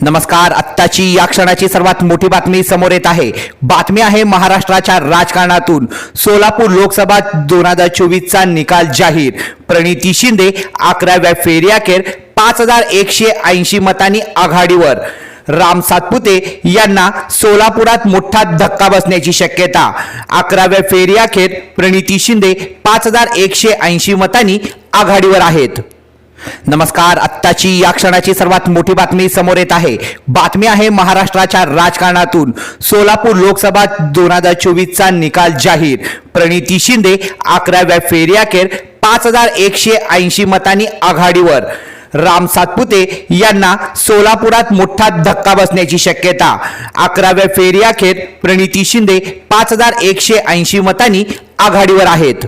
नमस्कार आत्ताची या क्षणाची सर्वात मोठी बातमी समोर येत आहे. बातमी आहे महाराष्ट्राच्या राजकारणातून. सोलापूर लोकसभा दोन हजार चोवीसचा निकाल जाहीर. प्रणिती शिंदे अकराव्या फेरियाखेर पाच हजार एकशे ऐंशी मतांनी आघाडीवर. राम सातपुते यांना सोलापुरात मोठा धक्का बसण्याची शक्यता. अकराव्या फेरियाखेर प्रणिती शिंदे पाच हजार एकशे ऐंशी मतांनी आघाडीवर आहेत. नमस्कार आत्ताची या क्षणाची सर्वात मोठी बातमी समोर येत आहे. बातमी आहे महाराष्ट्राच्या राजकारणातून. सोलापूर लोकसभा दोन हजार चोवीसचा निकाल जाहीर. प्रणिती शिंदे अकराव्या फेरियाखेर पाच हजार एकशे ऐंशी मतांनी आघाडीवर. राम सातपुते यांना सोलापुरात मोठा धक्का बसण्याची शक्यता. अकराव्या फेरियाखेर प्रणिती शिंदे पाच हजार एकशे ऐंशी मतांनी आघाडीवर आहेत.